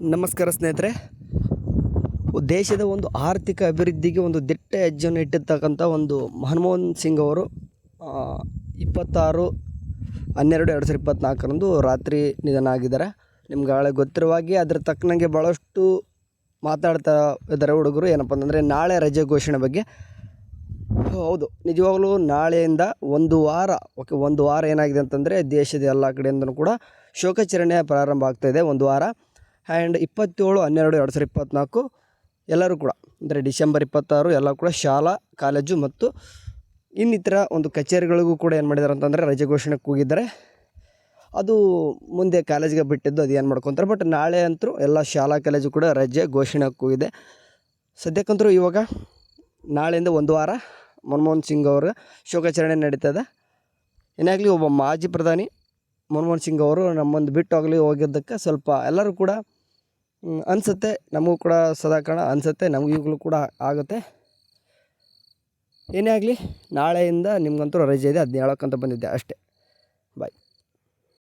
ನಮಸ್ಕಾರ ಸ್ನೇಹಿತರೆ. ದೇಶದ ಒಂದು ಆರ್ಥಿಕ ಅಭಿವೃದ್ಧಿಗೆ ಒಂದು ದಿಟ್ಟ ಹೆಜ್ಜೆಯನ್ನು ಇಟ್ಟಿರ್ತಕ್ಕಂಥ ಒಂದು ಮನಮೋಹನ್ ಸಿಂಗ್ ಅವರು ಇಪ್ಪತ್ತಾರು, ಹನ್ನೆರಡು, ಎರಡು ಸಾವಿರದ ಇಪ್ಪತ್ತ್ನಾಲ್ಕರಂದು ರಾತ್ರಿ ನಿಧನ ಆಗಿದ್ದಾರೆ. ನಿಮ್ಗೆ ಹಾಳೆ ಗೊತ್ತಿರುವ ಹಾಗೆ ಅದ್ರ ತಕ್ಕನಂಗೆ ಭಾಳಷ್ಟು ಮಾತಾಡ್ತಾ ಇದ್ದಾರೆ ಹುಡುಗರು. ಏನಪ್ಪ ಅಂತಂದರೆ, ನಾಳೆ ರಜೆ ಘೋಷಣೆ ಬಗ್ಗೆ. ಹೌದು, ನಿಜವಾಗ್ಲೂ ನಾಳೆಯಿಂದ ಒಂದು ವಾರ, ಓಕೆ, ಒಂದು ವಾರ ಏನಾಗಿದೆ ಅಂತಂದರೆ, ದೇಶದ ಎಲ್ಲ ಕಡೆಯಿಂದನೂ ಕೂಡ ಶೋಕಾಚರಣೆ ಪ್ರಾರಂಭ ಆಗ್ತಾಯಿದೆ ಒಂದು ವಾರ. ಆ್ಯಂಡ್ ಇಪ್ಪತ್ತೇಳು, ಹನ್ನೆರಡು, ಎರಡು ಸಾವಿರದ ಇಪ್ಪತ್ತ್ನಾಲ್ಕು ಎಲ್ಲರೂ ಕೂಡ, ಅಂದರೆ ಡಿಸೆಂಬರ್ ಇಪ್ಪತ್ತಾರು ಎಲ್ಲ ಕೂಡ ಶಾಲಾ, ಕಾಲೇಜು ಮತ್ತು ಇನ್ನಿತರ ಒಂದು ಕಚೇರಿಗಳಿಗೂ ಕೂಡ ಏನು ಮಾಡಿದ್ದಾರೆ ಅಂತಂದರೆ ರಜೆ ಘೋಷಣೆ ಕೂಗಿದ್ದಾರೆ. ಅದು ಮುಂದೆ ಕಾಲೇಜ್ಗೆ ಬಿಟ್ಟಿದ್ದು ಅದು ಏನು ಮಾಡ್ಕೊತಾರೆ ಬಟ್ ನಾಳೆ ಅಂತೂ ಎಲ್ಲ ಶಾಲಾ, ಕಾಲೇಜು ಕೂಡ ರಜೆ ಘೋಷಣೆ ಕೂಗಿದೆ. ಸದ್ಯಕ್ಕಂತರೂ ಇವಾಗ ನಾಳೆಯಿಂದ ಒಂದು ವಾರ ಮನಮೋಹನ್ ಸಿಂಗ್ ಅವರ ಶೋಕಾಚರಣೆ ನಡೀತದೆ. ಏನಾಗಲಿ ಒಬ್ಬ ಮಾಜಿ ಪ್ರಧಾನಿ ಮನಮೋಹನ್ ಸಿಂಗ್ ಅವರು ನಮ್ಮೊಂದು ಬಿಟ್ಟು ಹೋಗಲಿ ಹೋಗಿದ್ದಕ್ಕೆ ಸ್ವಲ್ಪ ಎಲ್ಲರೂ ಕೂಡ ಅನ್ಸುತ್ತೆ. ನಮಗೂ ಕೂಡ ಸದಾ ಕಾರಣ ಅನಿಸುತ್ತೆ. ನಮಗೂ ಕೂಡ ಆಗುತ್ತೆ. ಏನೇ ಆಗಲಿ, ನಾಳೆಯಿಂದ ನಿಮ್ಗಂತೂ ರಜೆ ಇದೆ. ಅದನ್ನ ಹೇಳೋಕ್ಕಂತ ಬಂದಿದ್ದೆ ಅಷ್ಟೇ. ಬಾಯ್